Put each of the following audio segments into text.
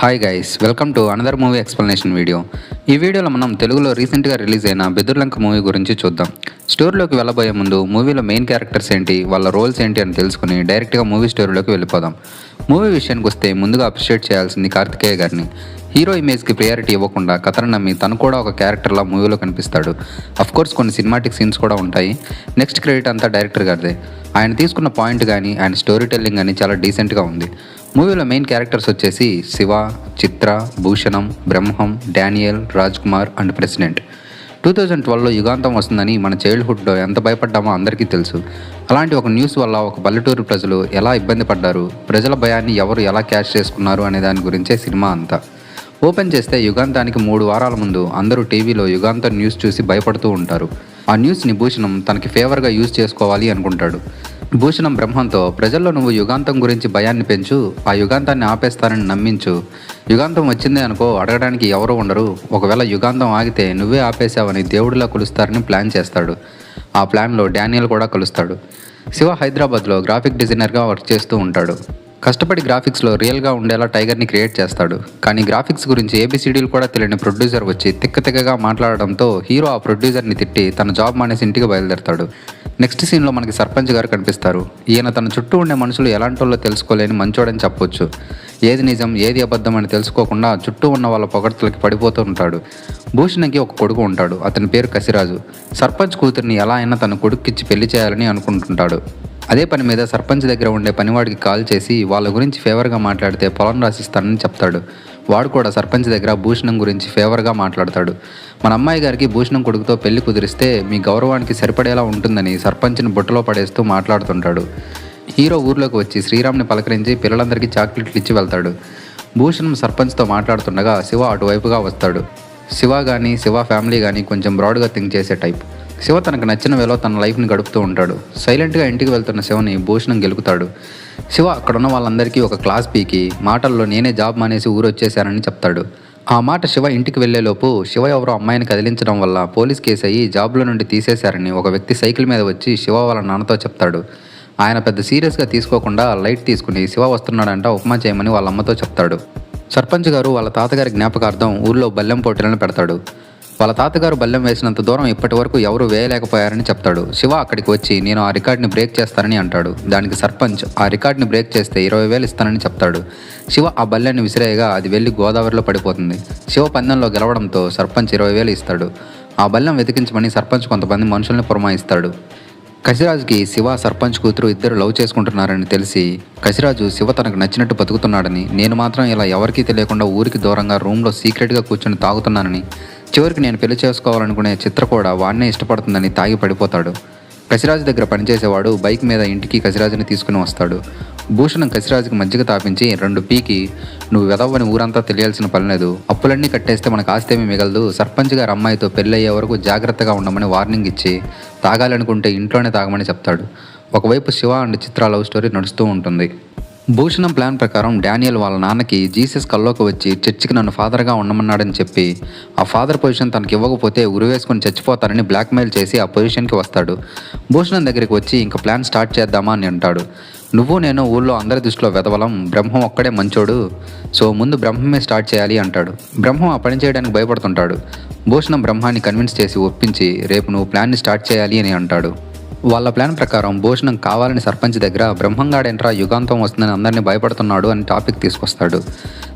Hi guys welcome to another movie explanation video ఈ వీడియోలో మనం తెలుగులో రీసెంట్గా రిలీజ్ అయిన బెదుర్లంక మూవీ గురించి చూద్దాం. స్టోరీలోకి వెళ్ళబోయే ముందు మూవీలో మెయిన్ క్యారెక్టర్స్ ఏంటి వాళ్ళ రోల్స్ ఏంటి అని తెలుసుకుని డైరెక్ట్గా మూవీ స్టోరీలోకి వెళ్ళిపోదాం. మూవీ విషయానికి వస్తే ముందుగా అప్రిషియేట్ చేయాల్సింది కార్తికేయ గారిని. హీరో ఇమేజ్కి ప్రయారిటీ ఇవ్వకుండా కథను నమ్మి తను కూడా ఒక క్యారెక్టర్లా మూవీలో కనిపిస్తాడు. కోర్స్ కొన్ని సినిమాటిక్ సీన్స్ కూడా ఉంటాయి. నెక్స్ట్ క్రెడిట్ అంతా డైరెక్టర్ గారిదే. ఆయన తీసుకున్న పాయింట్ కానీ ఆయన స్టోరీ టెల్లింగ్ కానీ చాలా డీసెంట్గా ఉంది. మూవీలో మెయిన్ క్యారెక్టర్స్ వచ్చేసి Siva Chitra Bhushanam Brahmam Daniel Raj Kumar and president. Two thousand ట్వెల్వ్లో యుగాంతం వస్తుందని మన చైల్డ్హుడ్లో ఎంత భయపడ్డామో అందరికీ తెలుసు. అలాంటి ఒక న్యూస్ వల్ల ఒక పల్లెటూరు ప్రజలు ఎలా ఇబ్బంది పడ్డారు ప్రజల భయాన్ని ఎవరు ఎలా క్యాష్ చేసుకున్నారు అనే దాని గురించే సినిమా అంతా. ఓపెన్ చేస్తే యుగాంతానికి మూడు వారాల ముందు అందరూ టీవీలో యుగాంతం న్యూస్ చూసి భయపడుతూ ఉంటారు. ఆ న్యూస్ని భూషణం తనకి ఫేవర్గా యూజ్ చేసుకోవాలి అనుకుంటాడు. భూషణం బ్రహ్మంతో ప్రజల్లో నువ్వు యుగాంతం గురించి భయాన్ని పెంచు ఆ యుగాంతాన్ని ఆపేస్తానని నమ్మించు. యుగాంతం వచ్చిందే అనుకో అడగడానికి ఎవరు ఉండరు. ఒకవేళ యుగాంతం ఆగితే నువ్వే ఆపేశావని దేవుడిలా కొలుస్తారని ప్లాన్ చేస్తాడు. ఆ ప్లాన్లో డానియల్ కూడా కలుస్తాడు. శివ హైదరాబాద్లో గ్రాఫిక్ డిజైనర్గా వర్క్ చేస్తూ ఉంటాడు. కష్టపడి గ్రాఫిక్స్లో రియల్గా ఉండేలా టైగర్ని క్రియేట్ చేస్తాడు. కానీ గ్రాఫిక్స్ గురించి ఏబిసిడీలు కూడా తెలియని ప్రొడ్యూసర్ వచ్చి తిక్క తిక్కగా మాట్లాడడంతో హీరో ఆ ప్రొడ్యూసర్ని తిట్టి తన జాబ్ మానేసి ఇంటికి బయలుదేరతాడు. నెక్స్ట్ సీన్లో మనకి సర్పంచ్ గారు కనిపిస్తారు. ఈయన తన చుట్టూ ఉండే మనుషులు ఎలాంటి తెలుసుకోలేని మంచోడని చెప్పొచ్చు. ఏది నిజం ఏది అబద్ధం అని తెలుసుకోకుండా చుట్టూ ఉన్న వాళ్ళ పొగడ్తలకి పడిపోతూ ఉంటాడు. భూషణ్కి ఒక కొడుకు ఉంటాడు. అతని పేరు కసిరాజు. సర్పంచ్ కూతుర్ని ఎలా అయినా తన కొడుక్కిచ్చి పెళ్ళి చేయాలని అనుకుంటుంటాడు. అదే పని మీద సర్పంచ్ దగ్గర ఉండే పనివాడికి కాల్ చేసి వాళ్ళ గురించి ఫేవర్గా మాట్లాడితే పొలం రాసిస్తానని చెప్తాడు. వాడు కూడా సర్పంచ్ దగ్గర భూషణం గురించి ఫేవర్గా మాట్లాడతాడు. మన అమ్మాయి గారికి భూషణం కొడుకుతో పెళ్ళి కుదిరిస్తే మీ గౌరవానికి సరిపడేలా ఉంటుందని సర్పంచ్ని బుట్టలో పడేస్తూ మాట్లాడుతుంటాడు. హీరో ఊర్లోకి వచ్చి శ్రీరామ్ని పలకరించి పిల్లలందరికీ చాక్లెట్లు ఇచ్చి వెళ్తాడు. భూషణం సర్పంచ్తో మాట్లాడుతుండగా శివ అటువైపుగా వస్తాడు. శివ కానీ శివ ఫ్యామిలీ కానీ కొంచెం బ్రాడ్గా థింక్ చేసే టైప్. శివ తనకు నచ్చిన వేలో తన లైఫ్ని గడుపుతూ ఉంటాడు. సైలెంట్గా ఇంటికి వెళ్తున్న శివని భూషణం గెలుకుతాడు శివ అక్కడున్న వాళ్ళందరికీ ఒక క్లాస్ పీకి మాటల్లో నేనే జాబ్ మానేసి ఊరొచ్చేశానని చెప్తాడు. ఆ మాట శివ ఇంటికి వెళ్ళేలోపు శివ ఎవరో అమ్మాయిని కదిలించడం వల్ల పోలీస్ కేసు అయ్యి జాబ్లో నుండి తీసేశారని ఒక వ్యక్తి సైకిల్ మీద వచ్చి శివ వాళ్ళ నాన్నతో చెప్తాడు. ఆయన పెద్ద సీరియస్గా తీసుకోకుండా లైట్ తీసుకుని శివ వస్తున్నాడంట ఉప్మా చేయమని వాళ్ళ అమ్మతో చెప్తాడు. సర్పంచ్ గారు వాళ్ళ తాతగారి జ్ఞాపకార్థం ఊర్లో బల్లెం పోటీలను పెడతాడు. వాళ్ళ తాతగారు బల్లెం వేసినంత దూరం ఇప్పటి వరకు ఎవరు వేయలేకపోయారని చెప్తాడు. శివ అక్కడికి వచ్చి నేను ఆ రికార్డ్ని బ్రేక్ చేస్తానని అంటాడు. దానికి సర్పంచ్ ఆ రికార్డ్ని బ్రేక్ చేస్తే ఇరవై వేలు ఇస్తానని చెప్తాడు. శివ ఆ బల్లెని విసిరేయగా అది వెళ్ళి గోదావరిలో పడిపోతుంది. శివ పందెంలో గెలవడంతో సర్పంచ్ ఇరవై వేలు ఇస్తాడు. ఆ బల్లెం వెతికించమని సర్పంచ్ కొంతమంది మనుషుల్ని పురమాయిస్తాడు. కసిరాజుకి శివ సర్పంచ్ కూతురు ఇద్దరు లవ్ చేసుకుంటున్నారని తెలిసి కసిరాజు శివ తనకు నచ్చినట్టు బతుకుతున్నాడని నేను మాత్రం ఇలా ఎవరికీ తెలియకుండా ఊరికి దూరంగా రూమ్లో సీక్రెట్గా కూర్చొని తాగుతున్నానని చివరికి నేను పెళ్ళి చేసుకోవాలనుకునే చిత్ర కూడా వాడినే ఇష్టపడుతుందని తాగి పడిపోతాడు. కసిరాజు దగ్గర పనిచేసేవాడు బైక్ మీద ఇంటికి కసిరాజుని తీసుకుని వస్తాడు. భూషణం కసిరాజుకి మజ్జిగ తాపించి రెండు పీకి నువ్వు వెదవ్వని ఊరంతా తెలియాల్సిన పని లేదు. అప్పులన్నీ కట్టేస్తే మనకు ఆస్తేమీ మిగలదు. సర్పంచ్ గారు అమ్మాయితో పెళ్ళయ్యే వరకు జాగ్రత్తగా ఉండమని వార్నింగ్ ఇచ్చి తాగాలనుకుంటే ఇంట్లోనే తాగమని చెప్తాడు. ఒకవైపు Siva and Chitra love story నడుస్తూ ఉంటుంది. భూషణం ప్లాన్ ప్రకారం డానియల్ వాళ్ళ నాన్నకి జీసస్ కల్లోకి వచ్చి చర్చికి నన్ను ఫాదర్గా ఉండమన్నాడని చెప్పి ఆ ఫాదర్ పొజిషన్ తనకి ఇవ్వకపోతే ఉరివేసుకొని చచ్చిపోతారని బ్లాక్మెయిల్ చేసి ఆ పొజిషన్కి వస్తాడు. భూషణం దగ్గరికి వచ్చి ఇంకా ప్లాన్ స్టార్ట్ చేద్దామా? అని అంటాడు. నువ్వు నేను ఊళ్ళో అందరి దృష్టిలో వెదవలం బ్రహ్మం ఒక్కడే మంచోడు సో ముందు బ్రహ్మమే స్టార్ట్ చేయాలి అంటాడు. బ్రహ్మం ఆ పని చేయడానికి భయపడుతుంటాడు. భూషణం బ్రహ్మాన్ని కన్విన్స్ చేసి ఒప్పించి రేపు నువ్వు ప్లాన్ని స్టార్ట్ చేయాలి అని అంటాడు. వాళ్ళ ప్లాన్ ప్రకారం భూషణం కావాలని సర్పంచ్ దగ్గర బ్రహ్మంగాడేంట్రా యుగాంతం వస్తుందని అందరినీ భయపడుతున్నాడు అని టాపిక్ తీసుకొస్తాడు.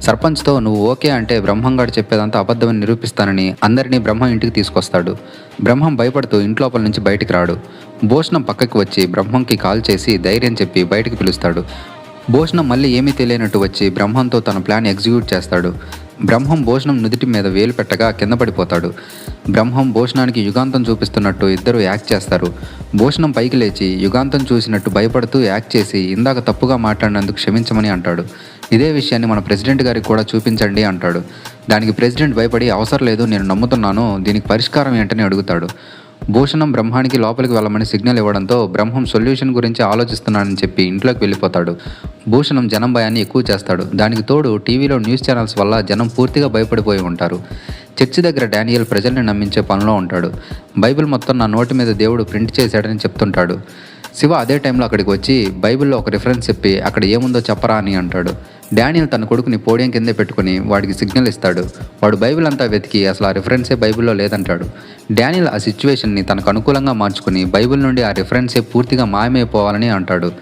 సర్పంచ్తో నువ్వు ఓకే అంటే బ్రహ్మంగాడు చెప్పేదంతా అబద్ధమని నిరూపిస్తానని అందరినీ బ్రహ్మ ఇంటికి తీసుకొస్తాడు. బ్రహ్మం భయపడుతూ ఇంట్లోపల నుంచి బయటికి రాడు. భూషణం పక్కకి వచ్చి బ్రహ్మంకి కాల్ చేసి ధైర్యం చెప్పి బయటికి పిలుస్తాడు. భోజనం మళ్ళీ ఏమీ తెలియనట్టు వచ్చి బ్రహ్మంతో తన ప్లాన్ ఎగ్జిక్యూట్ చేస్తాడు. బ్రహ్మం భోజనం నుదిటి మీద వేలు పెట్టగా కింద పడిపోతాడు. బ్రహ్మం భోజనానికి యుగాంతం చూపిస్తున్నట్టు ఇద్దరు యాక్ట్ చేస్తారు. భోజనం పైకి లేచి యుగాంతం చూసినట్టు భయపడుతూ యాక్ట్ చేసి ఇందాక తప్పుగా మాట్లాడినందుకు క్షమించమని అంటాడు. ఇదే విషయాన్ని మన ప్రెసిడెంట్ గారికి కూడా చూపించండి అంటాడు. దానికి ప్రెసిడెంట్ భయపడి అవసరం లేదు నేను నమ్ముతున్నాను దీనికి పరిష్కారం ఏంటని అడుగుతాడు. భూషణం బ్రహ్మానికి లోపలికి వెళ్ళమని సిగ్నల్ ఇవ్వడంతో బ్రహ్మం సొల్యూషన్ గురించి ఆలోచిస్తున్నానని చెప్పి ఇంట్లోకి వెళ్ళిపోతాడు. భూషణం జనం భయాన్ని ఎక్కువ చేస్తాడు. దానికి తోడు టీవీలో న్యూస్ ఛానల్స్ వల్ల జనం పూర్తిగా భయపడిపోయి ఉంటారు. చర్చి దగ్గర డానియల్ ప్రజల్ని నమ్మించే పనిలో ఉంటాడు. బైబిల్ మొత్తం నా నోటి మీద దేవుడు ప్రింట్ చేశాడని చెప్తుంటాడు. శివ అదే టైంలో అక్కడికి వచ్చి బైబిల్లో ఒక రిఫరెన్స్ చెప్పి అక్కడ ఏముందో చెప్పరా అని అంటాడు. డానియల్ తన కొడుకుని పోడియం కిందే పెట్టుకుని వాడికి సిగ్నల్ ఇస్తాడు. వాడు బైబిల్ అంతా వెతికి అసలు ఆ రిఫరెన్సే బైబిల్లో లేదంటాడు. డానియల్ ఆ సిచ్యువేషన్ని తనకు అనుకూలంగా మార్చుకుని బైబిల్ నుండి ఆ రిఫరెన్సే పూర్తిగా మాయమైపోవాలని అంటాడు.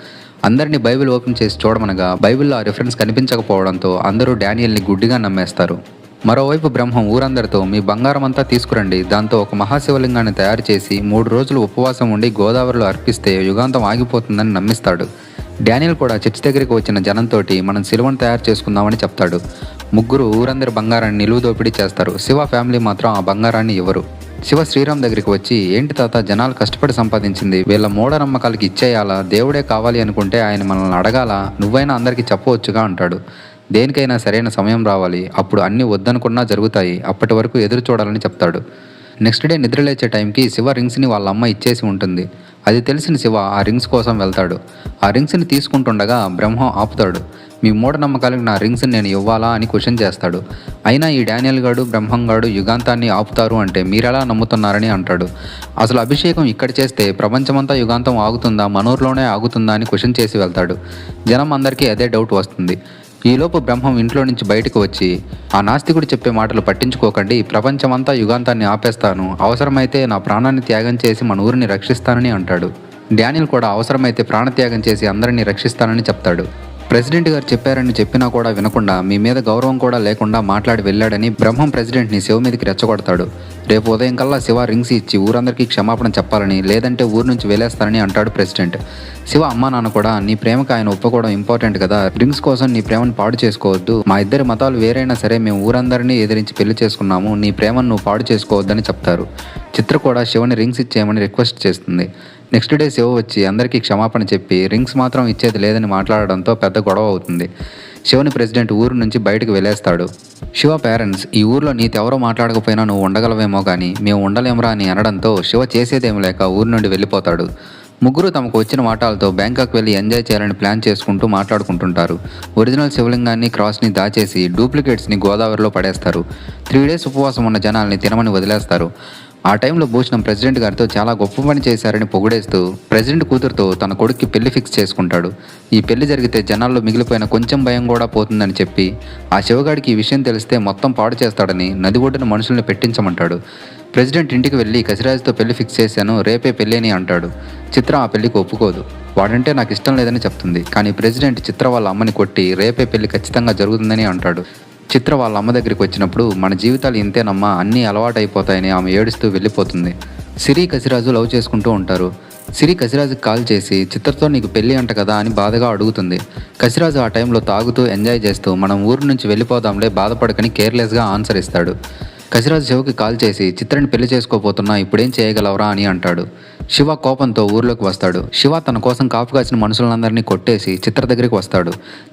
అందరినీ బైబిల్ ఓపెన్ చేసి చూడమనగా బైబిల్లో ఆ రిఫరెన్స్ కనిపించకపోవడంతో అందరూ డానియల్ని గుడ్డిగా నమ్మేస్తారు. మరోవైపు బ్రహ్మం ఊరందరితో మీ బంగారం అంతా తీసుకురండి. దాంతో ఒక మహాశివలింగాన్ని తయారు చేసి మూడు రోజులు ఉపవాసం ఉండి గోదావరిలో అర్పిస్తే యుగాంతం ఆగిపోతుందని నమ్మిస్తాడు. డానియల్ కూడా చర్చి దగ్గరికి వచ్చిన జనంతోటి మనం శిలువను తయారు చేసుకుందామని చెప్తాడు. ముగ్గురు ఊరందరి బంగారాన్ని నిలువు దోపిడీ చేస్తారు. శివ ఫ్యామిలీ మాత్రం ఆ బంగారాన్ని ఇవ్వరు. శివ శ్రీరామ్ దగ్గరికి వచ్చి ఏంటి తాత జనాలు కష్టపడి సంపాదించింది. వీళ్ళ మూఢనమ్మకాలకి ఇచ్చేయాలా? దేవుడే కావాలి అనుకుంటే ఆయన మనల్ని అడగాల? నువ్వైనా అందరికీ చెప్పవచ్చుగా అంటాడు. దేనికైనా సరైన సమయం రావాలి. అప్పుడు అన్నీ వద్దనుకున్నా జరుగుతాయి. అప్పటి వరకు ఎదురు చూడాలని చెప్తాడు. నెక్స్ట్ డే నిద్రలేచే టైంకి శివ రింగ్స్ని వాళ్ళ అమ్మ ఇచ్చేసి ఉంటుంది. అది తెలిసిన శివ ఆ రింగ్స్ కోసం వెళ్తాడు. ఆ రింగ్స్ని తీసుకుంటుండగా బ్రహ్మం ఆపుతాడు. మీ మూఢనమ్మకాలకు నా రింగ్స్ని నేను ఇవ్వాలా? అని క్వశ్చన్ చేస్తాడు. అయినా ఈ డానియల్ గాడు బ్రహ్మం గాడు యుగాంతాన్ని ఆపుతారు అంటే మీరెలా నమ్ముతున్నారని? అంటాడు. అసలు అభిషేకం ఇక్కడ చేస్తే ప్రపంచమంతా యుగాంతం ఆగుతుందా? మనూర్లోనే ఆగుతుందా? అని క్వశ్చన్ చేసి వెళ్తాడు. జనం అందరికీ అదే డౌట్ వస్తుంది. ఈలోపు బ్రహ్మం ఇంట్లో నుంచి బయటకు వచ్చి ఆ నాస్తికుడు చెప్పే మాటలు పట్టించుకోకండి. ప్రపంచమంతా యుగాంతాన్ని ఆపేస్తాను. అవసరమైతే నా ప్రాణాన్ని త్యాగం చేసి మన ఊరిని రక్షిస్తానని అంటాడు. డానియల్ కూడా అవసరమైతే ప్రాణత్యాగం చేసి అందరినీ రక్షిస్తానని చెప్తాడు. ప్రెసిడెంట్ గారు చెప్పారని చెప్పినా కూడా వినకుండా మీ మీద గౌరవం కూడా లేకుండా మాట్లాడి వెళ్ళాడని బ్రహ్మం ప్రెసిడెంట్ని శివ మీదకి రెచ్చగొడతాడు. రేపు ఉదయం కల్లా శివ రింగ్స్ ఇచ్చి ఊరందరికీ క్షమాపణ చెప్పాలని లేదంటే ఊరు నుంచి వెళ్ళేస్తానని అంటాడు ప్రెసిడెంట్. శివ అమ్మా నాన్న కూడా నీ ప్రేమకు ఆయన ఒప్పుకోవడం ఇంపార్టెంట్ కదా. రింగ్స్ కోసం నీ ప్రేమను పాడు చేసుకోవద్దు. మా ఇద్దరి మతాలు వేరైనా సరే మేము ఊరందరినీ ఎదిరించి పెళ్ళి చేసుకున్నాము. నీ ప్రేమను నువ్వు పాడు చేసుకోవద్దని చెప్తారు. చిత్ర కూడా శివని రింగ్స్ ఇచ్చేయమని రిక్వెస్ట్ చేస్తుంది. నెక్స్ట్ డే శివ వచ్చి అందరికీ క్షమాపణ చెప్పి రింగ్స్ మాత్రం ఇచ్చేది లేదని మాట్లాడడంతో పెద్ద గొడవ అవుతుంది. శివని ప్రెసిడెంట్ ఊరు నుంచి బయటకు వెళ్ళేస్తాడు. శివ పేరెంట్స్ ఈ ఊర్లో నీతెవరో ఎవరో మాట్లాడకపోయినా నువ్వు ఉండగలవేమో కానీ మేము ఉండలేమురా అని అనడంతో శివ చేసేదేమి లేక ఊరు నుండి వెళ్ళిపోతాడు. ముగ్గురు తమకు వచ్చిన వాటాలతో బ్యాంకాక్ వెళ్ళి ఎంజాయ్ చేయాలని ప్లాన్ చేసుకుంటూ మాట్లాడుకుంటుంటారు. ఒరిజినల్ శివలింగాన్ని క్రాస్ని దాచేసి డూప్లికేట్స్ని గోదావరిలో పడేస్తారు. త్రీ డేస్ ఉపవాసం ఉన్న జనాల్ని తినమని వదిలేస్తారు. ఆ టైంలో భూషణం ప్రెసిడెంట్ గారితో చాలా గొప్ప పని చేశారని పొగిడేస్తూ ప్రెసిడెంట్ కూతురుతో తన కొడుక్కి పెళ్ళి ఫిక్స్ చేసుకుంటాడు. ఈ పెళ్ళి జరిగితే జనాల్లో మిగిలిపోయిన కొంచెం భయం కూడా పోతుందని చెప్పి ఆ శివగాడికి ఈ విషయం తెలిస్తే మొత్తం పాడు చేస్తాడని నది ఒడ్డున మనుషుల్ని పెట్టించమంటాడు. ప్రెసిడెంట్ ఇంటికి వెళ్ళి కసిరాజుతో పెళ్ళి ఫిక్స్ చేశాను రేపే పెళ్ళేని అంటాడు. చిత్ర ఆ పెళ్ళికి ఒప్పుకోదు. వాడంటే నాకు ఇష్టం లేదని చెప్తుంది. కానీ ప్రెసిడెంట్ చిత్ర వాళ్ళ అమ్మని కొట్టి రేపే పెళ్ళి ఖచ్చితంగా జరుగుతుందని అంటాడు. చిత్ర వాళ్ళ అమ్మ దగ్గరికి వచ్చినప్పుడు మన జీవితాలు ఇంతేనమ్మా అన్నీ అలవాటైపోతాయని ఆమె ఏడుస్తూ వెళ్ళిపోతుంది. సిరి కసిరాజు లవ్ చేసుకుంటూ ఉంటారు. సిరి కసిరాజుకి కాల్ చేసి చిత్రతో నీకు పెళ్ళి అంట కదా అని బాధగా అడుగుతుంది. కసిరాజు ఆ టైంలో తాగుతూ ఎంజాయ్ చేస్తూ మనం ఊరు నుంచి వెళ్ళిపోదాంలే బాధపడకని కేర్లెస్గా ఆన్సర్ ఇస్తాడు. కసిరాజు శివకి కాల్ చేసి చిత్రని పెళ్ళి చేసుకోపోతున్నా ఇప్పుడేం చేయగలవరా అని అంటాడు. శివ కోపంతో ఊర్లోకి వస్తాడు. శివ తన కోసం కాపు కాసిన మనుషులందరినీ కొట్టేసి చిత్ర దగ్గరికి వస్తాడు.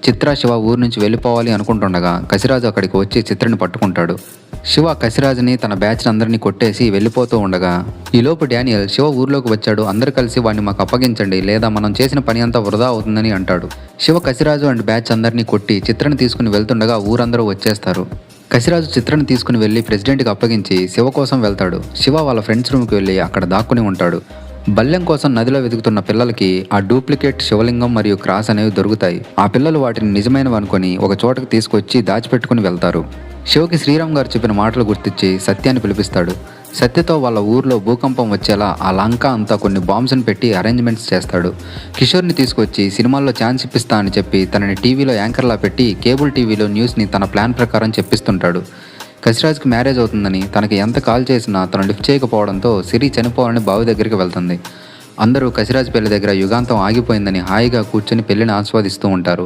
చిత్ర శివ ఊరు నుంచి వెళ్ళిపోవాలి అనుకుంటుండగా కసిరాజు అక్కడికి వచ్చి చిత్రని పట్టుకుంటాడు. శివ కసిరాజుని తన బ్యాచ్ అందరినీ కొట్టేసి వెళ్ళిపోతూ ఉండగా ఈలోపు డానియల్ శివ ఊర్లోకి వచ్చాడు. అందరు కలిసి వాడిని మాకు అప్పగించండి. లేదా మనం చేసిన పని అంతా వృధా అవుతుందని అంటాడు. శివ కసిరాజు అండ్ బ్యాచ్ అందరినీ కొట్టి చిత్రని తీసుకుని వెళ్తుండగా ఊరందరూ వచ్చేస్తారు. కసిరాజు చిత్రను తీసుకుని వెళ్ళి ప్రెసిడెంట్కి అప్పగించి శివ కోసం వెళ్తాడు. శివ వాళ్ళ ఫ్రెండ్స్ రూమ్కి వెళ్ళి అక్కడ దాక్కుని ఉంటాడు. బల్లెం కోసం నదిలో వెతుకుతున్న పిల్లలకి ఆ డూప్లికేట్ శివలింగం మరియు క్రాస్ అనేవి దొరుకుతాయి. ఆ పిల్లలు వాటిని నిజమైనవి అనుకుని ఒక చోటకి తీసుకొచ్చి దాచిపెట్టుకుని వెళ్తారు. శివకి శ్రీరామ్ గారు చెప్పిన మాటలు గుర్తించి సత్యాన్ని పిలిపిస్తాడు. సత్యతో వాళ్ళ ఊర్లో భూకంపం వచ్చేలా ఆ లంక అంతా కొన్ని బాంబ్స్ని పెట్టి అరేంజ్మెంట్స్ చేస్తాడు. కిషోర్ని తీసుకొచ్చి సినిమాల్లో ఛాన్స్ ఇప్పిస్తా అని చెప్పి తనని టీవీలో యాంకర్లా పెట్టి కేబుల్ టీవీలో న్యూస్ని తన ప్లాన్ ప్రకారం చెప్పిస్తుంటాడు. కసిరాజ్కి మ్యారేజ్ అవుతుందని తనకి ఎంత కాల్ చేసినా తను లిఫ్ట్ చేయకపోవడంతో సిరి చనిపోవాలని బావి దగ్గరికి వెళ్తుంది. అందరూ కసిరాజ్ పెళ్ళి దగ్గర యుగాంతం ఆగిపోయిందని హాయిగా కూర్చొని పెళ్ళిని ఆస్వాదిస్తూ ఉంటారు.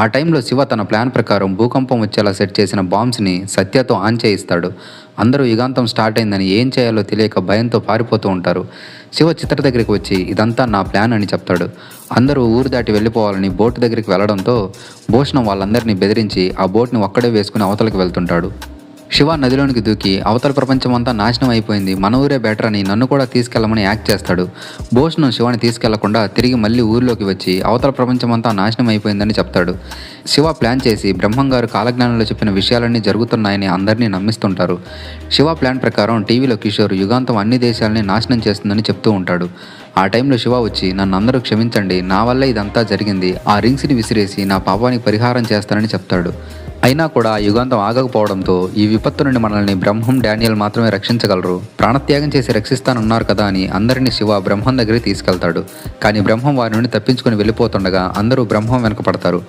ఆ టైంలో శివ తన ప్లాన్ ప్రకారం భూకంపం వచ్చేలా సెట్ చేసిన బాంబ్స్ని సత్యతో ఆన్ చేయిస్తాడు. అందరూ యుగాంతం స్టార్ట్ అయిందని ఏం చేయాలో తెలియక భయంతో పారిపోతూ ఉంటారు. శివ చిత్ర దగ్గరికి వచ్చి ఇదంతా నా ప్లాన్ అని చెప్తాడు. అందరూ ఊరు దాటి వెళ్ళిపోవాలని బోట్ దగ్గరికి వెళ్ళడంతో భూషణం వాళ్ళందరినీ బెదిరించి ఆ బోట్ని ఒక్కడే వేసుకుని అవతలకి వెళ్తుంటాడు. శివ నదిలోనికి దూకి అవతల ప్రపంచం అంతా నాశనం అయిపోయింది. మన ఊరే బెటర్ అని నన్ను కూడా తీసుకెళ్ళమని యాక్ట్ చేస్తాడు. భోష్ను శివాని తీసుకెళ్ళకుండా తిరిగి మళ్ళీ ఊర్లోకి వచ్చి అవతల ప్రపంచం అంతా నాశనం అయిపోయిందని చెప్తాడు. శివ ప్లాన్ చేసి బ్రహ్మంగారు కాలజ్ఞానంలో చెప్పిన విషయాలన్నీ జరుగుతున్నాయని అందరినీ నమ్మిస్తుంటారు. శివ ప్లాన్ ప్రకారం టీవీలో కిషోర్ యుగాంతం అన్ని దేశాలని నాశనం చేస్తుందని చెప్తూ ఉంటాడు. ఆ టైంలో శివ వచ్చి నన్ను అందరూ క్షమించండి. నా వల్ల ఇదంతా జరిగింది. ఆ రింగ్స్ని విసిరేసి నా పాపానికి పరిహారం చేస్తానని చెప్తాడు. అయినా కూడా యుగాంతం ఆగకపోవడంతో ఈ విపత్తు నుండి మనల్ని బ్రహ్మం డానియల్ మాత్రమే రక్షించగలరు. ప్రాణత్యాగం చేసి రక్షిస్తానన్నారు కదా అని అందరినీ శివ బ్రహ్మం దగ్గరికి తీసుకెళ్తాడు. కానీ బ్రహ్మం వారి నుండి తప్పించుకుని వెళ్ళిపోతుండగా అందరూ బ్రహ్మం వెనకపడతారు.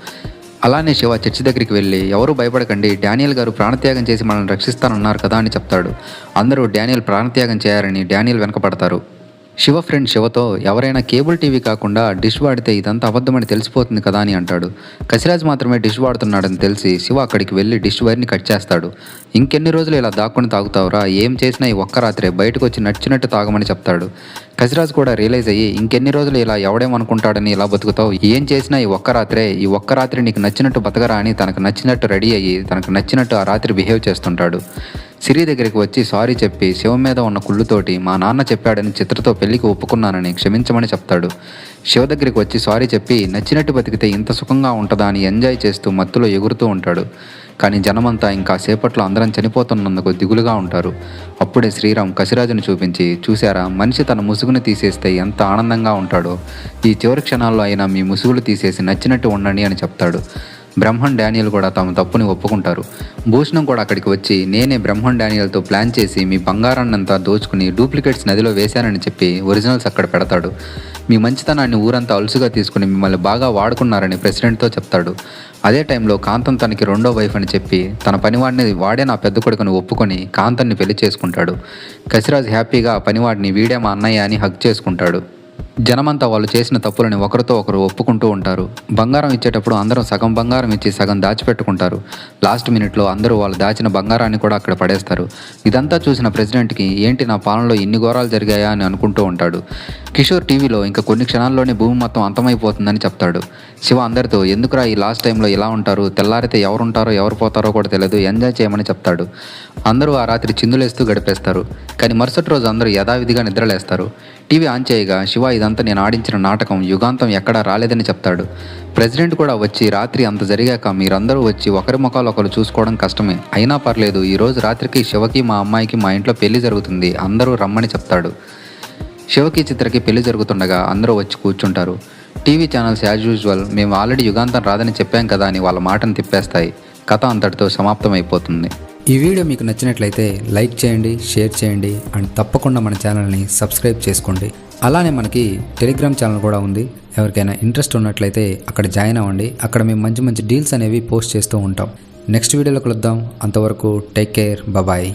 అలానే శివ చర్చి దగ్గరికి వెళ్ళి ఎవరు భయపడకండి డానియల్ గారు ప్రాణత్యాగం చేసి మనల్ని రక్షిస్తానన్నారు కదా అని చెప్తాడు. అందరూ డానియల్ ప్రాణత్యాగం చేయాలని డానియల్ వెనకపడతారు. శివ ఫ్రెండ్ శివతో ఎవరైనా కేబుల్ టీవీ కాకుండా డిష్ వాడితే ఇదంతా అబద్ధమని తెలిసిపోతుంది కదా అని అంటాడు. కసిరాజ్ మాత్రమే డిష్ వాడుతున్నాడని తెలిసి శివ అక్కడికి వెళ్ళి డిష్ వైర్ని కట్ చేస్తాడు. ఇంకెన్ని రోజులు ఇలా దాక్కుని తాగుతావురా? ఏం చేసినా ఈ ఒక్క రాత్రే బయటకు వచ్చి నచ్చినట్టు తాగమని చెప్తాడు. కసిరాజ్ కూడా రియలైజ్ అయ్యి ఇంకెన్ని రోజులు ఇలా ఎవడేమనుకుంటాడని ఇలా బతుకుతావు? ఏం చేసినా ఈ ఒక్క రాత్రే ఈ ఒక్క రాత్రి నీకు నచ్చినట్టు బతకరా అని తనకు నచ్చినట్టు రెడీ అయ్యి తనకు నచ్చినట్టు ఆ రాత్రి బిహేవ్ చేస్తుంటాడు. సిరి దగ్గరికి వచ్చి సారీ చెప్పి శివ మీద ఉన్న కుళ్ళుతోటి మా నాన్న చెప్పాడని చిత్రతో పెళ్ళికి ఒప్పుకున్నానని క్షమించమని చెప్తాడు. శివ దగ్గరికి వచ్చి సారీ చెప్పి నచ్చినట్టు బతికితే ఇంత సుఖంగా ఉంటుందా అని ఎంజాయ్ చేస్తూ మత్తులో ఎగురుతూ ఉంటాడు. కానీ జనమంతా ఇంకా సేపట్లో అందరం చనిపోతున్నందుకు దిగులుగా ఉంటారు. అప్పుడే శ్రీరామ్ కసిరాజును చూపించి చూశారా మనిషి తన ముసుగును తీసేస్తే ఎంత ఆనందంగా ఉంటాడో. ఈ చివరి క్షణాల్లో అయినా మీ ముసుగులు తీసేసి నచ్చినట్టు ఉండండి అని చెప్తాడు. బ్రహ్మన్ డానియల్ కూడా తమ తప్పుని ఒప్పుకుంటారు. భూషణం కూడా అక్కడికి వచ్చి నేనే బ్రహ్మన్ డానియల్తో ప్లాన్ చేసి మీ బంగారాన్నంతా దోచుకుని డూప్లికేట్స్ నదిలో వేశానని చెప్పి ఒరిజినల్స్ అక్కడ పెడతాడు. మీ మంచితనాన్ని ఊరంతా అలుసుగా తీసుకుని మిమ్మల్ని బాగా వాడుకున్నారని ప్రెసిడెంట్తో చెప్తాడు. అదే టైంలో కాంతం తనకి రెండో వైఫ్ అని చెప్పి తన పనివాడిని వాడే నా పెద్ద కొడుకుని ఒప్పుకొని కాంతన్ని పెళ్ళి చేసుకుంటాడు. కసిరాజ్ హ్యాపీగా ఆ పనివాడిని వీడే మా అన్నయ్య అని హక్ చేసుకుంటాడు. జనమంతా వాళ్ళు చేసిన తప్పులని ఒకరితో ఒకరు ఒప్పుకుంటూ ఉంటారు. బంగారం ఇచ్చేటప్పుడు అందరం సగం బంగారం ఇచ్చి సగం దాచిపెట్టుకుంటారు. లాస్ట్ మినిట్లో అందరూ వాళ్ళు దాచిన బంగారాన్ని కూడా అక్కడ పడేస్తారు. ఇదంతా చూసిన ప్రెసిడెంట్కి ఏంటి నా పాలనలో ఇన్ని ఘోరాలు జరిగాయా అని అనుకుంటూ ఉంటాడు. కిషోర్ టీవీలో ఇంకా కొన్ని క్షణాల్లోనే భూమి మొత్తం అంతమైపోతుందని చెప్తాడు. శివ అందరితో ఎందుకురా ఈ లాస్ట్ టైంలో ఇలా ఉంటారు? తెల్లారితే ఎవరుంటారో ఎవరు పోతారో కూడా తెలియదు. ఎంజాయ్ చేయమని చెప్తాడు. అందరూ ఆ రాత్రి చిందులేస్తూ గడిపేస్తారు. కానీ మరుసటి రోజు అందరూ యథావిధిగా నిద్రలేస్తారు. టీవీ ఆన్ చేయగా శివ ఇదంతా నేను ఆడించిన నాటకం యుగాంతం ఎక్కడా రాలేదని చెప్తాడు. ప్రెసిడెంట్ కూడా వచ్చి రాత్రి అంత జరిగాక మీరందరూ వచ్చి ఒకరి ముఖాలు ఒకరు చూసుకోవడం కష్టమే. అయినా పర్లేదు ఈరోజు రాత్రికి శివకి మా అమ్మాయికి మా ఇంట్లో పెళ్ళి జరుగుతుంది. అందరూ రమ్మని చెప్తాడు. శివకి చిత్రకి పెళ్ళి జరుగుతుండగా అందరూ వచ్చి కూర్చుంటారు. టీవీ ఛానల్స్ యాజ్ యూజువల్ మేము ఆల్రెడీ యుగాంతం రాదని చెప్పాం కదా అని వాళ్ళ మాటను తిప్పేస్తాయి. కథ అంతటితో సమాప్తమైపోతుంది. ఈ వీడియో మీకు నచ్చినట్లయితే లైక్ చేయండి షేర్ చేయండి అండ్ తప్పకుండా మన ఛానల్ని సబ్స్క్రైబ్ చేసుకోండి. అలానే మనకి టెలిగ్రామ్ ఛానల్ కూడా ఉంది. ఎవరికైనా ఇంట్రెస్ట్ ఉన్నట్లయితే అక్కడ జాయిన్ అవ్వండి. అక్కడ మేము మంచి మంచి డీల్స్ అనేవి పోస్ట్ చేస్తూ ఉంటాం. నెక్స్ట్ వీడియోలో కలుద్దాం. అంతవరకు టేక్ కేర్. బాయ్